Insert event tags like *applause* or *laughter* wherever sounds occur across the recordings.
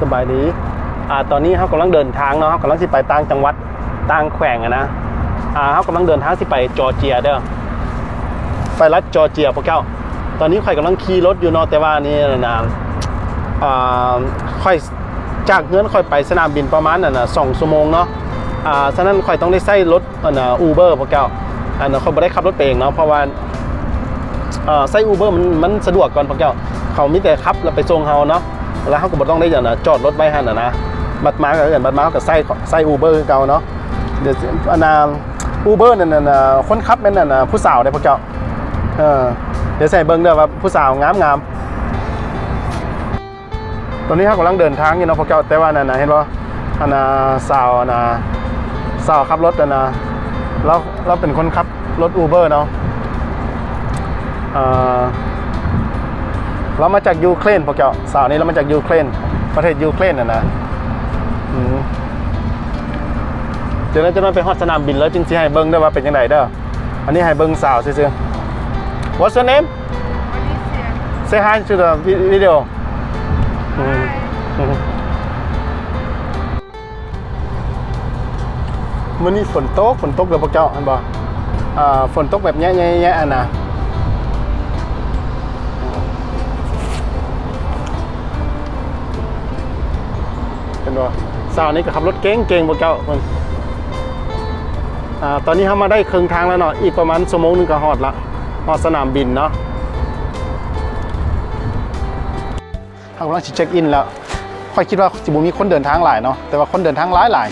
สบายดี อ่า ตอนนี้เขากำลังเดินทางเนาะเขากำลังสิไปต่างจังหวัดต่างแขวงอะนะ อ่าเขากำลังเดินทางสิไปจอร์เจียเด้อ ไปรัฐจอร์เจียพวกเจ้า ตอนนี้ข่อยกำลังขี่รถอยู่เนาะแต่ว่านี่นะอ่าข่อยจากเงินข่อยไปสนามบินประมาณน่ะนะสองชั่วโมงเนาะ อ่า ฉะนั้นข่อยต้องได้ใช้รถอันน่ะอูเบอร์พวกเจ้าอันนั้นข่อยบ่ได้ขับรถเองเนาะเพราะว่าอ่อใช้อูเบอร์มันมันสะดวกก่อนพวกเจ้า เขามีแต่ขับแล้วไปส่งเฮาเนาะ แล้วเขาก็บ่ต้องได้อย่างนะจอดรถไว้หันนะนะบัดมาก็เกินบัดมาก็ใส่ใส่อูเบอร์เก่าเนาะเดี๋ยวอันน่ะอูเบอร์นั่นน่ะคนขับแม่นน่ะผู้สาวได้พวกเจ้าเออเดี๋ยวใส่เบิ่งเด้อว่าผู้สาวงามงามตอนนี้เขากำลังเดินทางอยู่เนาะพวกเจ้าแต่ว่านั่นน่ะเห็นบ่อันน่ะสาวอันน่ะสาวขับรถอันน่ะเราเราเป็นคนขับรถอูเบอร์เนาะอ่อ เรามาจากยูเครนพวกเจ้าสาวนี้เรามาจากยูเครนประเทศยูเครนน่ะนะอืมเดี๋ยวเราจะมาไปฮอดสนามบินแล้วจึงสิให้เบิ้งได้ว่าเป็นยังไงเด้ออันนี้ให้เบิ้งสาวซื่อๆ What's your name Alicia. Say hi to the vi- video อืม Hi. อืมมื้อนี้ฝนตกฝนตกเลยพวกเจ้าอันบ่อ่าฝนตกแบบแย่ๆๆอันน่ะ สาวนี้ก็ขับรถเก่งเก่งพวกเจ้าคนอ่าตอนนี้เขามาได้ครึ่งทางแล้วเนาะอีกประมาณชั่วโมงหนึงก็ฮอดละฮอดสนามบินเนาะเขากำลังสิเช็คอินแล้วค่อยคิดว่าสิบุมีคนเดินทางหลายเนาะแต่ว่าคนเดินทางหลายหลาย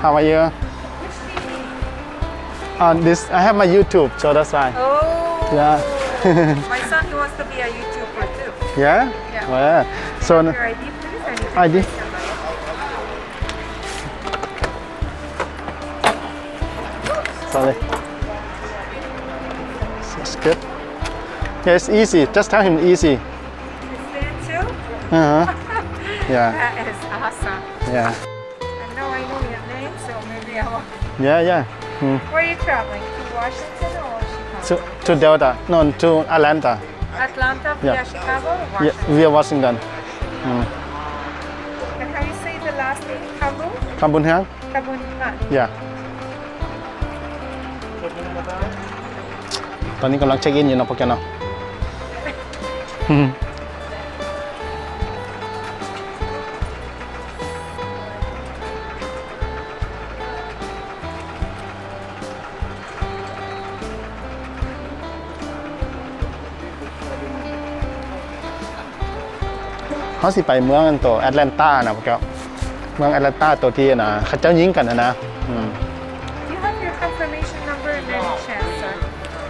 ฮาวายเยอ Uh, this I have my YouTube, so that's why. Oh. Yeah. *laughs* My son he wants to be a YouTuber too. Yeah. Yeah. Oh, yeah. So Your ID, please. I ID. press your number. sorry. That's good. Yeah, it's easy. Just tell him easy. Is there too? Uh huh. *laughs* Yeah. That is awesome. Yeah. I know I know your name, so maybe I will. Yeah. Yeah. Mm. Where are you traveling? To Washington or Chicago? To, to Delta. No, to Atlanta. Atlanta via Yeah. Chicago or Yeah, Washington? via Washington. And how you say the last name? Kabul? คำบุญเฮียง Kabuniman. Yeah. ตอนนี้กำลังเช็คอินอยู่เนาะพวกแกเนาะ *laughs* เขาสิไปเมืองอันโตแอตแลนตานะพวกแกเมืองแอตแลนตาตัวที่นะเขาเจ้ายิงกันนะนะอืม Do you have your confirmation number and any chance, sir?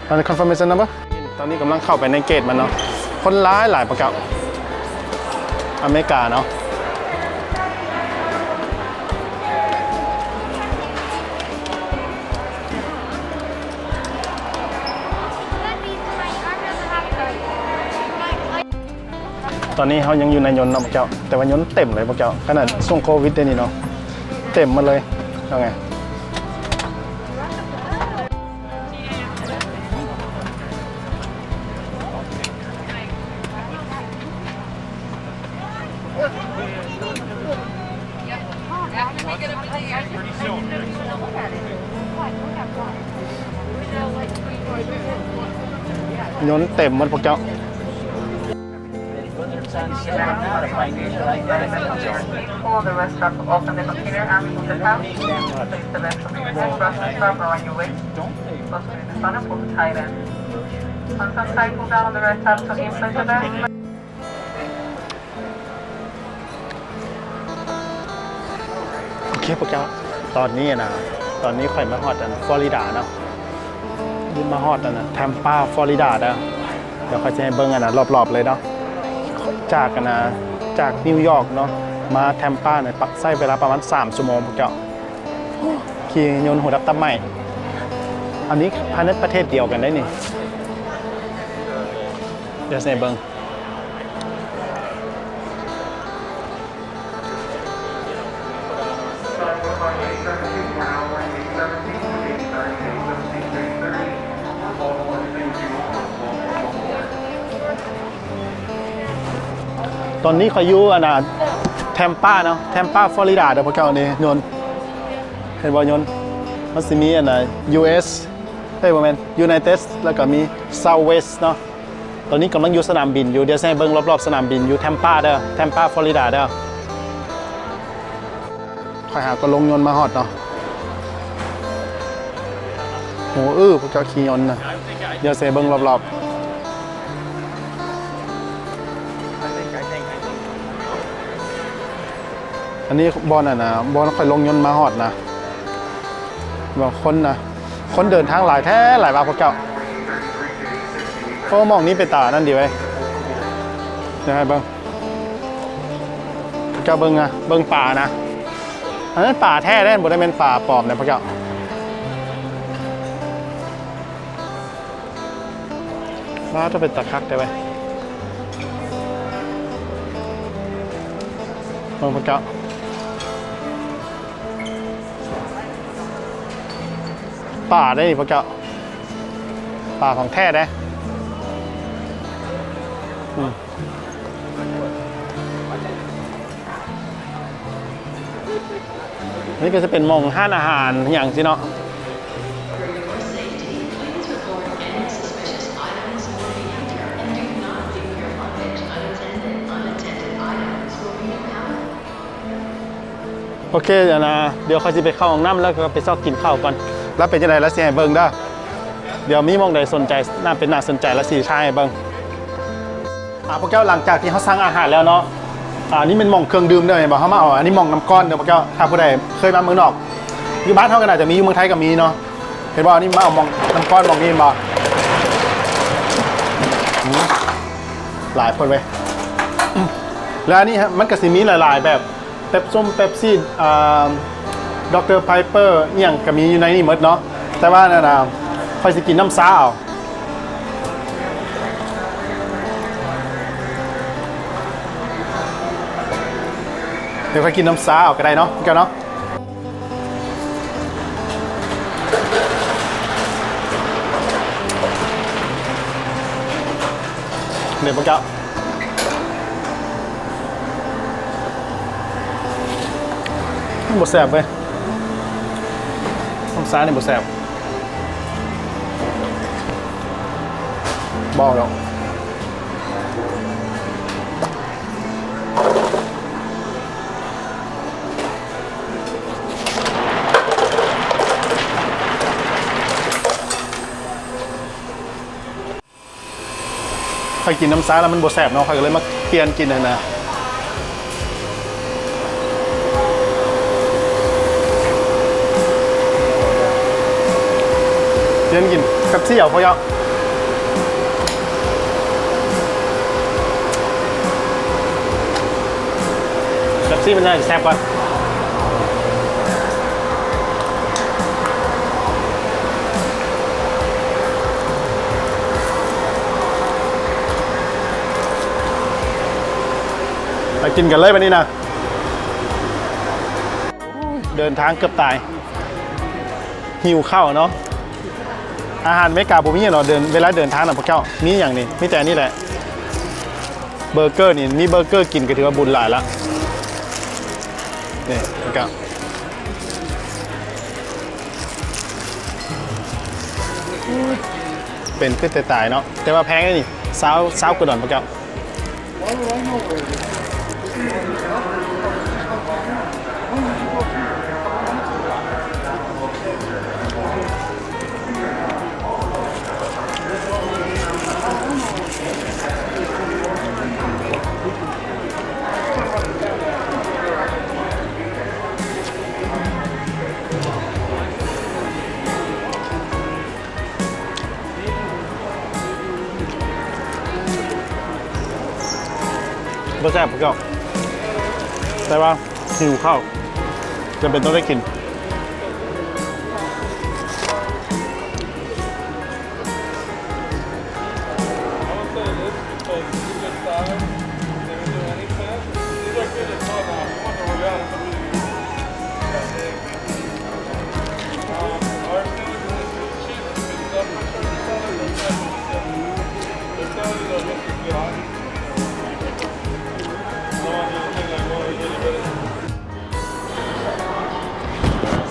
ตอนนี้ confirmation number ตอนนี้กำลังเข้าไปในเกตมันเนาะคนร้ายหลายประกับอเมริกาเนาะ ตอนนี้เขายังอยู่ในยนต์เนาะพวกเจ้า แต่ว่ายนต์เต็มเลยพวกเจ้าขนาดช่วงโควิดเดยวนี่เนาะเต็มมาเลยเอาไงยนต์เต็มมันพวกเจ้า Pull the rest up, open the container and remove the top. Place the rest of your neck brush and stop around your waist. Close to the front and pull the tight end. On some side, pull down on the right top to inflate the back. โอเคพวกเจ้าตอนนี้นะตอนนี้ค่อยมาฮอดอันฟลอริดาเนาะยินมาฮอดอันนะแทมปาฟลอริดาเด้อเดี๋ยวค่อยจะให้เบิ่งอันนะรอบๆเลยเนาะ จากกันนะจากนิวยอร์กเนาะมาแทมปาเนี่ยปักไส้เวลาประมาณ3ชั่วโมงพวกเจ้าขี่ยนต์หัวดับตับใหม่ อันนี้ภายในประเทศเดียวกันได้นี่เดี๋ยวเสนเบิง ตอนนี้เขาอยู่อันน่ะแทมปาเนาะแทมปาฟลอริดาเด้อพวกเจ้านี่ยนต์เห็นบ่ยนมันสิมีอันน่ะ US เฮ้ยบ่แม่น United แล้วก็มี Southwest เนาะตอนนี้กำลังอยู่สนามบินอยู่เดี๋ยวจะให้เบิ่งรอบๆสนามบินอยู่แทมปาเด้อแทมปาฟลอริดาเด้อค่อยหาก็ลงยนต์มาฮอดเนาะโหอื้อพวกเจ้าขี่ยนต์นะเดี๋ยวเสเบิ่งรอบๆ อันนี้บอลอะนะบอลค่อยลงยนต์มาฮอดนะบอกคนนะคนเดินทางหลายแท้หลายบาพวกเจ้าเพราะมองนี้เป็นตานั่นดีไว้เดี๋ยวให้เบิ้งเจ้าเบิ้งอะเบิ้งป่านะอันนั้นป่าแท้ได้บ่ได้เป็นป่าปลอมนะพวกเจ้าว่าจะเป็นตะคักได้ไหมเบิ้งพวกเจ้า ป่าได้นี่พวกเจ้าป่าของแท้ได้อืมนี่ก็จะเป็นมองห้านอาหารอย่างสิเนาะโอเคเดี๋ยวนะ เดี๋ยวเขาจะไปเข้าห้องน้ำแล้วก็ไปซอกกินข้าวก่อน แล้วเป็นยังไงแล้วสิให้เบิ่งเด้อเดี๋ยวมีมองใดสนใจน่าเป็นน่าสนใจแล้วสิชายให้เบิ่งอ่าพวกเจ้าหลังจากที่เขาสั่งอาหารแล้วเนาะอ่านี่เป็นมองเครื่องดื่มเด้อเห็นบ่เขามาเอาอันนี้มองน้ำก้อนเด้อพวกเจ้าถ้าผู้ใดเคยมาเมืองนอกอยู่บ้านเขาก็น่าจจะมีอยู่เมืองไทยก็มีเนาะเห็นบ่อันนี้มาเอามองน้ำก้อนมองนี้เห็นบ่หลายคนเว้ยแล้วนนี้ฮะมันก็สิมีหลาย ๆ แบบเป๊ปส้มเป๊ปซี่อ่า ด็อกเตอร์ไพเปอร์อหย่างก็มีอยู่ในนี่หมดเนาะแต่ว่านั่นนะค่อยสกินน้ำซาเอาเดี๋ยวค่อยกินน้ำซาเอาก็ได้เนาะแกเนาะเดี๋ยวพี่แก้วบดแสบเว้ย ต้องซ้ายนี่บแสบบอกแล้วค่อยกินน้ำซ้ายแล้วมันบดแสบเนาะค่อยก็เลยมาเปลี่ยนกินนะนะียวกินกับซี่เอาพอยากับซี่มันน่าจะแซ่บกว่าไปกินกันเลยวันนี้นะ เดินทางเกือบตาย หิวข้าวเนาะ อาหารเมกาบุมีเนาะเดินเวลาเดินทางนะพวกเจ้ามีอย่างนี้มีแต่นี่แหละเบอร์เกอร์นี่มีเบอร์เกอร์กินก็ถือว่าบุญหลายละนี่พวกเจ้าเป็นขึ้นแต่ตายเนาะแต่ว่าแพงเลยนี่ซาวซาวกระดอนพวกเจ้า บ่แซ่บพวกเจ้าแต่ว่าหิวข้าวจำเป็นต้องได้กิน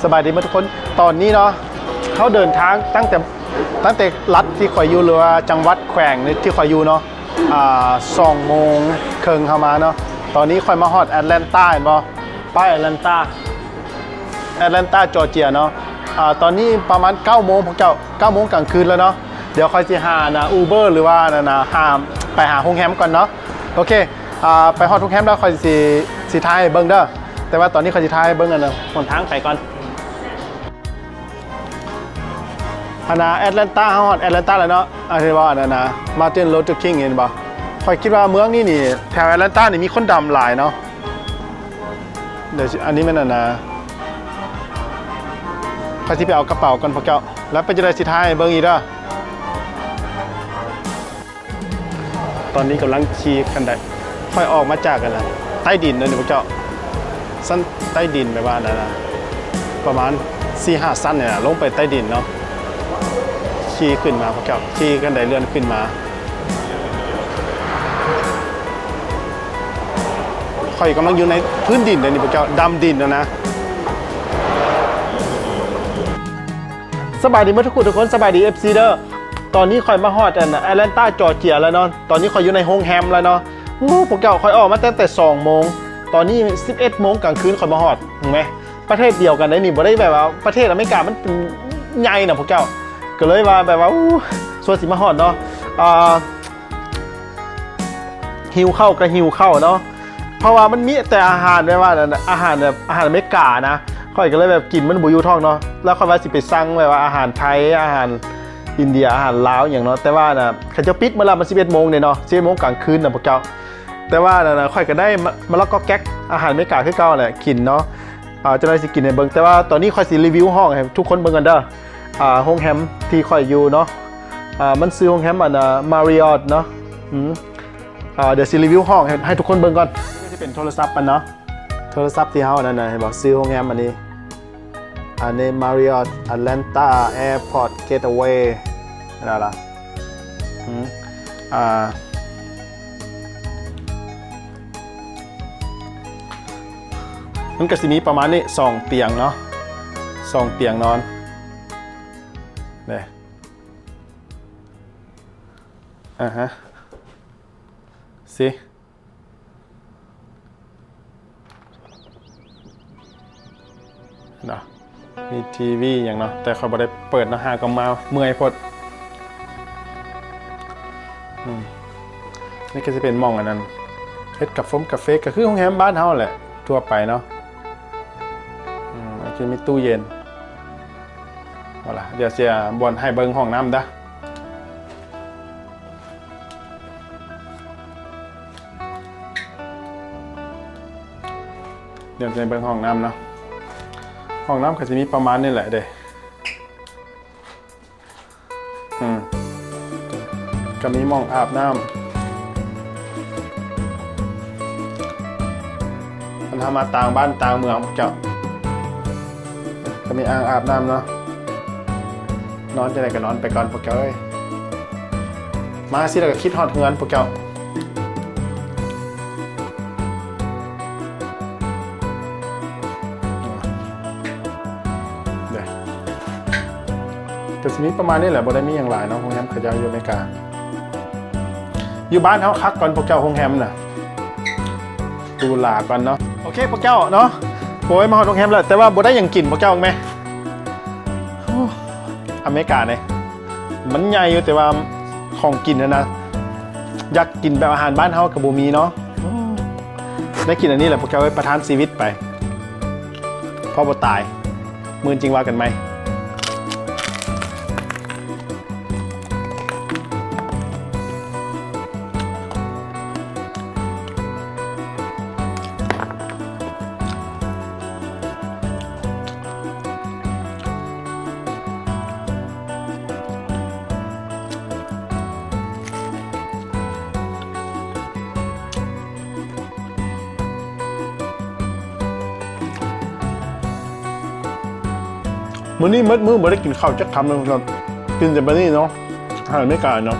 สบายดีไหมทุกคนตอนนี้เนาะเขาเดินทางตั้งแต่ตั้งแต่รัฐที่คอยอยู่หรือว่าจังหวัดแขวงที่คอยอยู่เนาะอ่าสองโมงเครึ่งเข้ามาเนาะตอนนี้คอยมาฮอดแอตแลนตาเห็นบ่ป้ายแอตแลนตาแอตแลนตาจอร์เจียเนาะอ่าตอนนี้ประมาณ9โมงพวกเจ้า9โมงกลางคืนแล้วเนาะเดี๋ยวคอยสิหานะอูเบอร์หรือว่านะนะหาไปหาโรงแรมก่อนเนาะโอเคอ่าไปฮอดโรงแรมแล้วคอยสิสิทายเบิ่งเด้อแต่ว่าตอนนี้คอยสิทายเบิ่งกันเนาะหนทางไปก่อน ฮานาแอตแลนตาฮอดแอตแลนตาแล้วเนาะอาที่ว่านะนะมาร์ตินโรเจอร์คิงเห็นบ่คอยคิดว่าเมืองนี้นี่แถวแอตแลนตานี่มีคนดำหลายเนาะเดี๋ยวอันนี้มันนะนะข้าที่ไปเอากระเป๋าก่อนพวกเจ้าแล้วไปจะได้สิท้ายเบิ้งอีกเด้อตอนนี้กำลังขี่กันได้ค่อยออกมาจากกันล้วใต้ดินนะเลยนี่พวกเจ้าสั้นใต้ดินไปว่านั่นนะประมาณ4 5สั้นเนี่ยลงไปใต้ดินเนาะ ขี่ขึ้นมาพวกเจ้าขี่กันไดเลื่อนขึ้นมา ค่อยกำลังอยู่ในพื้นดินเลยนี่พวกเจ้าดำดินแล้วนะสบายดีเมื่อทุกคนทุกคนสบายดี FC เด้อตอนนี้คอยมาฮอดอันแอตแลนตาจอร์เจียแล้วเนาะตอนนี้คอยอยู่ในโฮงแฮมแล้วเนาะโอ้พวกเจ้าคอยออกมาตั้งแต่2โมงตอนนี้ 11โมงกลางคืนคอยมาฮอดเห็นไหมประเทศเดียวกันได้นี่บ่ได้แบบว่าประเทศอเมริกามันเป็นใหญ่นะพวกเจ้า ก็เลยว่าแบบว่าอู้ส่วนสิมาฮอดเนาะอ่าหิวเข้าวก็หิวเข้าเนาะเพราะว่ามันมีแต่อาหารแบบว่าอาหารแบบอาหารอเมริกานะค่อยก็เลยแบบกินมันบุยูท้องเนาะแล้วค่อยว่าสิไปสั่งแบบว่าอาหารไทยอาหารอินเดียอาหารลาวอย่างเนาะแต่ว่านะเขาจะปิดเมื่อไหรมัน11โมงเนี่ยเนาะ11โมงกลางคืนนะพวกเจ้าแต่ว่านะนะค่อยก็ได้มะละกอแก๊กอาหารไม่กาคือเก่าแหละกินเนาะอ่าจะได้สิกินในเบิงแต่ว่าตอนนี้ค่อยสิรีวิวห้องให้ทุกคนเบิ่งกันเด้อ อ่าโรงแรมที่ค่อยอยู่เนาะอ่ามันซื้อโรงแรมอันน่ะมาริออตเนาะอืมอ่าเดี๋ยวสิรีวิวห้องให้ให้ทุกคนเบิ่งก่อนนี่ก็จะเป็นโทรศัพท์มันเนาะโทรศัพท์ที่เฮานั่นน่ะเห็นบ่ซื้อโรงแรมอันนี้อันนี้ Marriott Atlanta Airport Gateway นั่นล่ะอืมอ่ามันก็สิมีประมาณนี้สองเตียงเนาะสองเตียงนอน อ่าฮะสิเนาะมีทีวีอย่างเนาะแต่เขาบ่ได้เปิดเนาะหาก็มาเมื่อยพดอืมนี่ก็จะเป็นมองอันนั้นเฮ็ดกับฟมกาแฟก็คือโรงแรมบ้านเฮาแหละ ทั่วไปเนาะอืมอันนี้มีตู้เย็นเอาล่ะเดี๋ยวเสียบอลให้เบิ่งห้องน้ำด้อ เดี๋ยวจะเบิ่งห้องน้ำเนาะห้องน้ำก็จะมีประมาณนี้แหละเด้อืมก็มีมองอาบน้ำมันทำมาต่างบ้านต่างเมืองพวกเจ้าก็มีอ่างอาบน้ำเนาะนอนจะไหนก็นอนไปก่อนพวกเจ้าเอ้ยมาสิแล้วก็คิดฮอดเฮือนพวกเจ้า สิมีประมาณนี้แหละบ่ได้มีอย่างหลายเนาะโรงแรมเขาเจ้าอยู่อเมริกา อยู่บ้านเขาคักก่อนพวกเจ้าโรงแรมน่ะดูหลาก่อนเนาะโอเคพวกเจ้าเนาะโอ้ยมาฮอดโรงแรมแล้วแต่ว่าบ่ได้หยังกินพวกเจ้าไหมอเมริกาเนี่ยมันใหญ่อยู่แต่ว่าของกินนะนะอยากกินแบบอาหารบ้านเฮากับบ่มีเนาะได้กินอันนี้แหละพวกเจ้าไว้ประทานชีวิตไปพราะบ่ตาย มือจริงว่ากันไหม มื้อนี้มืดมื้อบ่ได้กินข้าวจักคำนึงครับกินแต่บะนี่เนาะอาหารไม่กาเนาะ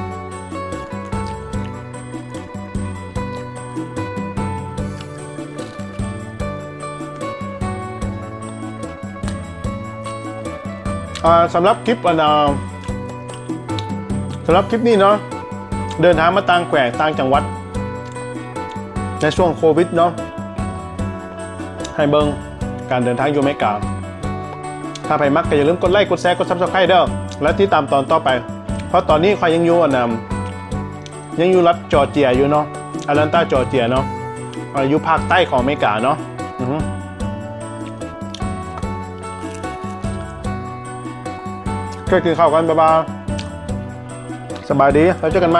สำหรับคลิปอันาสำหรับคลิปนี้เนาะเดินทางมาต่างแขวงต่างจังหวัด ในช่วงโควิดเนาะให้เบิงการเดินทางอยู่เมกา ถ้าใครมักก็อย่าลืมกดไลค์กดแชร์กดซับสไครต์เด้อและที่ตามตอนต่อไป เพราะตอนนี้ใครยังอยู่อันนำยังอยู่รัฐจอร์เจียอยู่เนาะอารันตาจอร์เจียเนาะอายู่ภาคใต้ของอเมริกาเนาะก็กินข้าวกันบ๊ายบายสบายดี แล้วเจอกันไหม